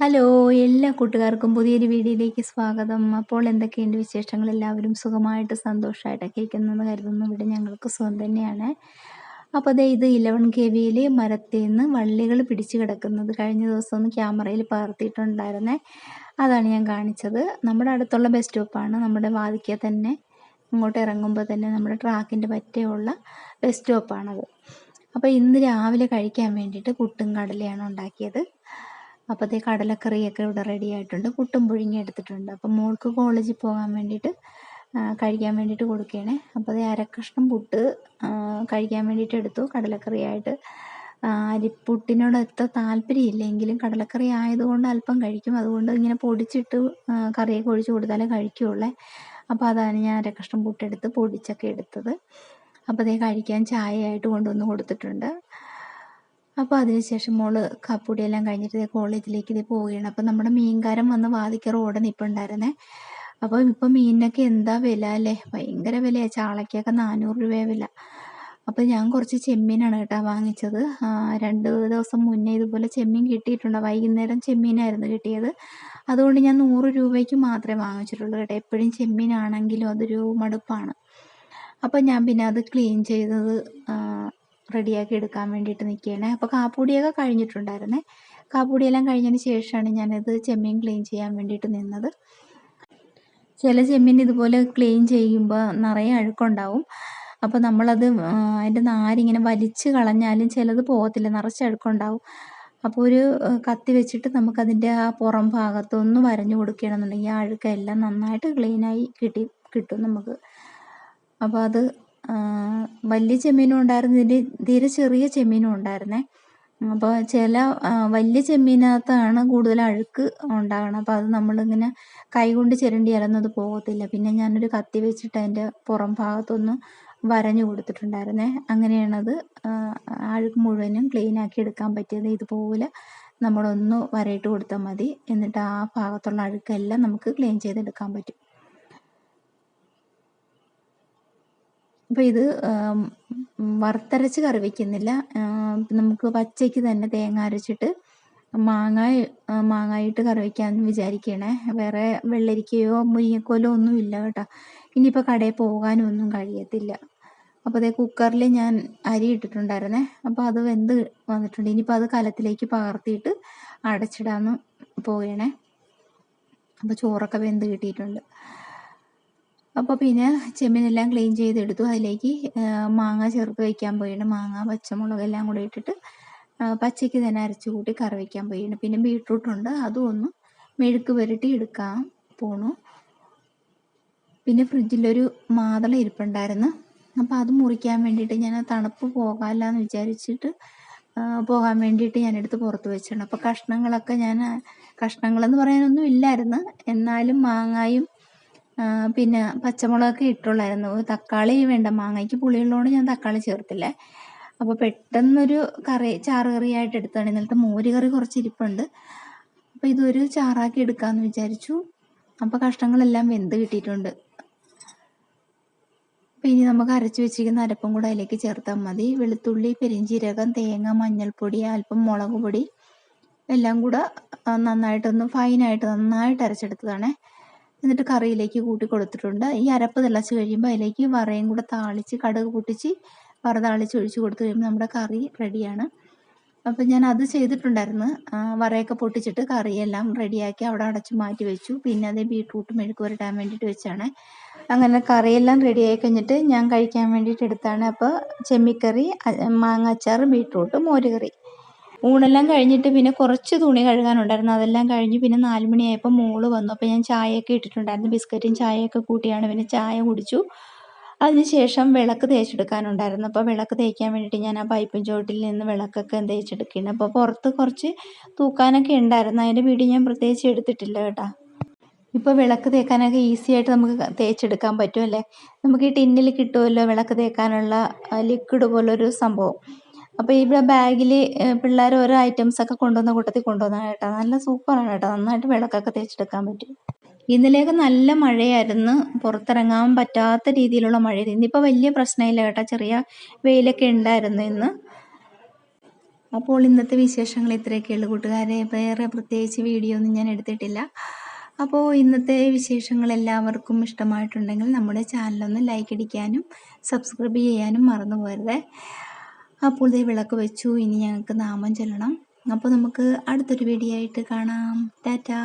Hello എല്ലാ കൂട്ടുകാർക്കും പുതിയൊരു വീഡിയോയിലേക്ക് സ്വാഗതം. അപ്പോൾ എന്തൊക്കെയുണ്ട് വിശേഷങ്ങൾ? എല്ലാവരും സുഖമായിട്ട് സന്തോഷമായിട്ടൊക്കെ ഇരിക്കുന്നെന്ന് കരുതുന്നു. ഇവിടെ ഞങ്ങൾക്ക് സുഖം തന്നെയാണ്. അപ്പോൾ ദേ ഇത് ഇലവൻ കെ വിയിൽ മരത്തിൽ നിന്ന് വള്ളികൾ പിടിച്ചു കിടക്കുന്നത് കഴിഞ്ഞ ദിവസം ഒന്ന് ക്യാമറയിൽ പകർത്തിയിട്ടുണ്ടായിരുന്നേ. അതാണ് ഞാൻ കാണിച്ചത്. നമ്മുടെ അടുത്തുള്ള ബസ് സ്റ്റോപ്പാണ് നമ്മുടെ വാതിക്കൽ തന്നെ ഇങ്ങോട്ട് ഇറങ്ങുമ്പോൾ തന്നെ നമ്മുടെ ട്രാക്കിന്റെ പറ്റയുള്ള ബസ് സ്റ്റോപ്പാണത് അപ്പോൾ ഇന്ന് രാവിലെ കഴിക്കാൻ വേണ്ടിയിട്ട് പുട്ടും കടലയാണ് ഉണ്ടാക്കിയത്. അപ്പോഴത്തേ കടലക്കറിയൊക്കെ ഇവിടെ റെഡി ആയിട്ടുണ്ട്. പുട്ടും പുഴുങ്ങി എടുത്തിട്ടുണ്ട്. അപ്പം മോൾക്ക് കോളേജിൽ പോകാൻ വേണ്ടിയിട്ട് കഴിക്കാൻ വേണ്ടിയിട്ട് കൊടുക്കുകയാണ് അപ്പോൾ അതേ അരക്കഷ്ണം പുട്ട് കഴിക്കാൻ വേണ്ടിയിട്ട് എടുത്തു. കടലക്കറിയായിട്ട്. അരിപ്പുട്ടിനോട് എത്ര താല്പര്യമില്ലെങ്കിലും കടലക്കറി ആയതുകൊണ്ട് അല്പം കഴിക്കും. അതുകൊണ്ട് ഇങ്ങനെ പൊടിച്ചിട്ട് കറിയൊക്കെ ഒഴിച്ച് കൊടുത്താലേ കഴിക്കുകയുള്ളേ അപ്പോൾ അതാണ് ഞാൻ അരക്കഷ്ണം പുട്ടെടുത്ത് പൊടിച്ചൊക്കെ എടുത്തത്. അപ്പോൾ അതേ കഴിക്കാൻ ചായയായിട്ട് കൊണ്ടുവന്ന് കൊടുത്തിട്ടുണ്ട്. അപ്പോൾ അതിനുശേഷം മോൾ കാപ്പൂടിയെല്ലാം കഴിഞ്ഞിട്ട് കോളേജിലേക്ക് ഇത് പോവുകയാണ്. അപ്പോൾ നമ്മുടെ മീൻകാരൻ വന്ന് വാതിക്ക റോഡ് നിൽപ്പുണ്ടായിരുന്നേ അപ്പോൾ ഇപ്പം മീനിനൊക്കെ എന്താ വില അല്ലേ? ഭയങ്കര വിലയാണ് ചാളയ്ക്കൊക്കെ നാനൂറ് രൂപ വില. അപ്പോൾ ഞാൻ കുറച്ച് ചെമ്മീനാണ് കേട്ടോ വാങ്ങിച്ചത്. രണ്ട് ദിവസം മുന്നേ ഇതുപോലെ ചെമ്മീൻ കിട്ടിയിട്ടുണ്ട്. വൈകുന്നേരം ചെമ്മീനായിരുന്നു കിട്ടിയത്. അതുകൊണ്ട് ഞാൻ നൂറ് രൂപയ്ക്ക് മാത്രമേ വാങ്ങിച്ചിട്ടുള്ളൂ കേട്ടോ. എപ്പോഴും ചെമ്മീനാണെങ്കിലും അതൊരു മടുപ്പാണ്. അപ്പോൾ ഞാൻ പിന്നെ അത് ക്ലീൻ ചെയ്തത് റെഡിയാക്കി എടുക്കാൻ വേണ്ടിയിട്ട് നിൽക്കുകയാണ് അപ്പോൾ കാപ്പുടിയൊക്കെ കഴിഞ്ഞിട്ടുണ്ടായിരുന്നേ. കാപ്പുടിയെല്ലാം കഴിഞ്ഞതിന് ശേഷമാണ് ഞാനത് ചെമ്മീൻ ക്ലീൻ ചെയ്യാൻ വേണ്ടിയിട്ട് നിന്നത്. ചില ചെമ്മീൻ ഇതുപോലെ ക്ലീൻ ചെയ്യുമ്പോൾ നിറയെ അഴുക്കുണ്ടാവും. അപ്പോൾ നമ്മളത് അതിന്റെ നാരിങ്ങനെ വലിച്ച് കളഞ്ഞാലും ചിലത് പോകത്തില്ല നിറച്ച് അഴുക്കുണ്ടാവും. അപ്പോൾ ഒരു കത്തി വെച്ചിട്ട് നമുക്കതിന്റെ ആ പുറം ഭാഗത്തൊന്ന് വരഞ്ഞു കൊടുക്കുകയാണെന്നുണ്ടെങ്കിൽ ആ അഴുക്കെല്ലാം നന്നായിട്ട് ക്ലീനായി കിട്ടി കിട്ടും നമുക്ക്. അപ്പോൾ അത് വലിയ ചെമ്മീനും ഉണ്ടായിരുന്നു. ഇതിന്റെ തീരെ ചെറിയ ചെമ്മീനും ഉണ്ടായിരുന്നേ. അപ്പോൾ ചില വലിയ ചെമ്മീനകത്താണ് കൂടുതൽ അഴുക്ക് ഉണ്ടാകണം അപ്പോൾ അത് നമ്മളിങ്ങനെ കൈകൊണ്ട് ചിരണ്ടി അലന്നത് പോകത്തില്ല. പിന്നെ ഞാനൊരു കത്തി വെച്ചിട്ട് അതിന്റെ പുറം ഭാഗത്തൊന്ന് വരഞ്ഞു കൊടുത്തിട്ടുണ്ടായിരുന്നേ. അങ്ങനെയാണത് അഴുക്ക് മുഴുവനും ക്ലീൻ ആക്കി എടുക്കാൻ പറ്റിയത്. ഇതുപോലെ നമ്മളൊന്ന് വരയിട്ട് കൊടുത്താൽ മതി. എന്നിട്ട് ആ ഭാഗത്തുള്ള അഴുക്കെല്ലാം നമുക്ക് ക്ലീൻ ചെയ്തെടുക്കാൻ പറ്റും. അപ്പോൾ ഇത് വറുത്തരച്ച് കറി നമുക്ക് പച്ചയ്ക്ക് തന്നെ തേങ്ങ അരച്ചിട്ട് മാങ്ങ മാങ്ങായിട്ട് കറി വയ്ക്കാമെന്ന് വിചാരിക്കണേ. വേറെ വെള്ളരിക്കയോ മുരിങ്ങക്കോലോ ഒന്നും ഇല്ല കേട്ടോ. ഇനിയിപ്പോൾ കടയിൽ പോകാനും ഒന്നും കഴിയത്തില്ല. അപ്പോൾ അതേ കുക്കറിൽ ഞാൻ അരി ഇട്ടിട്ടുണ്ടായിരുന്നേ. അപ്പോൾ അത് വെന്ത് വന്നിട്ടുണ്ട്. ഇനിയിപ്പോൾ അത് കലത്തിലേക്ക് പകർത്തിയിട്ട് അടച്ചിടാമെന്ന് പോകണേ. അപ്പോൾ ചോറൊക്കെ വെന്ത് കിട്ടിയിട്ടുണ്ട്. അപ്പോൾ പിന്നെ ചെമ്മീനെല്ലാം ക്ലീൻ ചെയ്തെടുത്തു. അതിലേക്ക് മാങ്ങ ചേർത്ത് വയ്ക്കാൻ പോയാണ്. മാങ്ങ പച്ചമുളക് എല്ലാം കൂടെ ഇട്ടിട്ട് പച്ചയ്ക്ക് തന്നെ അരച്ച് കൂട്ടി കറി വയ്ക്കാൻ പോയാണ്. പിന്നെ ബീട്രൂട്ട് ഉണ്ട്. അതും ഒന്ന് മെഴുക്ക് പുരട്ടി എടുക്കാൻ പോണു. പിന്നെ ഫ്രിഡ്ജിലൊരു മാതള ഇരിപ്പുണ്ടായിരുന്നു. അപ്പോൾ അത് മുറിക്കാൻ വേണ്ടിയിട്ട് ഞാൻ തണുപ്പ് പോകാമല്ല എന്ന് വിചാരിച്ചിട്ട് പോകാൻ വേണ്ടിയിട്ട് ഞാൻ എടുത്ത് പുറത്ത് വെച്ചിട്ടുണ്ട്. അപ്പോൾ കഷ്ണങ്ങളൊക്കെ ഞാൻ കഷ്ണങ്ങളെന്ന് പറയാനൊന്നും ഇല്ലായിരുന്നു. എന്നാലും മാങ്ങായും പിന്നെ പച്ചമുളകൊക്കെ ഇട്ടുള്ളായിരുന്നു. തക്കാളി വേണ്ട മാങ്ങയ്ക്ക് പുളിയുള്ളതുകൊണ്ട് ഞാൻ തക്കാളി ചേർത്തില്ല? അപ്പോൾ പെട്ടെന്നൊരു കറി ചാറ് കറിയായിട്ട് എടുത്താണ് ഇന്നലത്തെ മോര് കറി കുറച്ച് ഇരിപ്പുണ്ട്. അപ്പോൾ ഇതൊരു ചാറാക്കി എടുക്കാമെന്ന് വിചാരിച്ചു. അപ്പോൾ കഷ്ണങ്ങളെല്ലാം വെന്ത് കിട്ടിയിട്ടുണ്ട്. അപ്പോൾ ഇനി നമുക്ക് അരച്ചു വെച്ചിരിക്കുന്ന അരപ്പും കൂടെ അതിലേക്ക് ചേർത്താൽ മതി. വെളുത്തുള്ളി പെരിഞ്ചീരകം തേങ്ങ മഞ്ഞൾപ്പൊടി അല്പം മുളക് പൊടി എല്ലാം കൂടെ നന്നായിട്ടൊന്ന് ഫൈനായിട്ട് നന്നായിട്ട് അരച്ചെടുത്തതാണേ. എന്നിട്ട് കറിയിലേക്ക് കൂട്ടി കൊടുത്തിട്ടുണ്ട്. ഈ അരപ്പ് തിളച്ച് കഴിയുമ്പോൾ അതിലേക്ക് വറയും കൂടെ താളിച്ച് കടുക് പൊട്ടിച്ച് വറ താളിച്ച് ഒഴിച്ച് കൊടുത്തു കഴിയുമ്പോൾ നമ്മുടെ കറി റെഡിയാണ് അപ്പം ഞാൻ അത് ചെയ്തിട്ടുണ്ടായിരുന്നു. വറയൊക്കെ പൊട്ടിച്ചിട്ട് കറിയെല്ലാം റെഡിയാക്കി അവിടെ അടച്ചു മാറ്റി വെച്ചു. പിന്നെ അതേ ബീട്രൂട്ട് മെഴുക്ക് പുരട്ടാൻ വേണ്ടിയിട്ട് വെച്ചാണ്. അങ്ങനെ കറിയെല്ലാം റെഡിയായി കഴിഞ്ഞിട്ട് ഞാൻ കഴിക്കാൻ വേണ്ടിയിട്ട് എടുത്താണ്. അപ്പോൾ ചെമ്മിക്കറി മാങ്ങാച്ചാറ് ബീട്രൂട്ട് മോര് കറി ഊണെല്ലാം കഴിഞ്ഞിട്ട് പിന്നെ കുറച്ച് തുണി കഴുകാനുണ്ടായിരുന്നു. അതെല്ലാം കഴിഞ്ഞ് പിന്നെ നാല് മണിയായപ്പോൾ മോൾ വന്നു. അപ്പോൾ ഞാൻ ചായയൊക്കെ ഇട്ടിട്ടുണ്ടായിരുന്നു. ബിസ്ക്കറ്റും ചായയൊക്കെ കൂട്ടിയാണ് പിന്നെ ചായ കുടിച്ചു. അതിനുശേഷം വിളക്ക് തേച്ചെടുക്കാനുണ്ടായിരുന്നു. അപ്പോൾ വിളക്ക് തേക്കാൻ വേണ്ടിയിട്ട് ഞാൻ ആ പൈപ്പും ചോട്ടിൽ നിന്ന് വിളക്കൊക്കെ തേച്ചെടുക്കുകയാണ് അപ്പോൾ പുറത്ത് കുറച്ച് തൂക്കാനൊക്കെ ഉണ്ടായിരുന്നു. അതിന്റെ വീഡിയോ ഞാൻ പ്രത്യേകിച്ച് എടുത്തിട്ടില്ല കേട്ടോ. ഇപ്പോൾ വിളക്ക് തേക്കാനൊക്കെ ഈസി ആയിട്ട് നമുക്ക് തേച്ചെടുക്കാൻ പറ്റുമല്ലേ നമുക്ക് ഈ ടിന്നിൽ കിട്ടുമല്ലോ വിളക്ക് തേക്കാനുള്ള ലിക്വിഡ് പോലൊരു സംഭവം. അപ്പോൾ ഇവിടെ ബാഗിൽ പിള്ളേർ ഓരോ ഐറ്റംസ് ഒക്കെ കൊണ്ടുവന്ന കൂട്ടത്തിൽ കൊണ്ടുവന്നാണ് കേട്ടോ. നല്ല സൂപ്പറാണ് കേട്ടോ. നന്നായിട്ട് വിളക്കൊക്കെ തേച്ചെടുക്കാൻ പറ്റും. ഇന്നലെയൊക്കെ നല്ല മഴയായിരുന്നു. പുറത്തിറങ്ങാൻ പറ്റാത്ത രീതിയിലുള്ള മഴ ഇന്നിപ്പോൾ വലിയ പ്രശ്നമില്ല കേട്ടോ. ചെറിയ വെയിലൊക്കെ ഉണ്ടായിരുന്നു ഇന്ന്. അപ്പോൾ ഇന്നത്തെ വിശേഷങ്ങൾ ഇത്രയൊക്കെയുള്ളൂ കൂട്ടുകാരെ വേറെ പ്രത്യേകിച്ച് വീഡിയോ ഒന്നും ഞാൻ എടുത്തിട്ടില്ല. അപ്പോൾ ഇന്നത്തെ വിശേഷങ്ങൾ എല്ലാവർക്കും ഇഷ്ടമായിട്ടുണ്ടെങ്കിൽ നമ്മുടെ ചാനലൊന്ന് ലൈക്ക് അടിക്കാനും സബ്സ്ക്രൈബ് ചെയ്യാനും മറന്നു പോകരുത്. അപ്പോൾ ഇതേ വിളക്ക് വെച്ചു. ഇനി ഞങ്ങൾക്ക് നാമം ചെല്ലണം. അപ്പോൾ നമുക്ക് അടുത്തൊരു വീഡിയോ ആയിട്ട് കാണാം. ടാറ്റാ.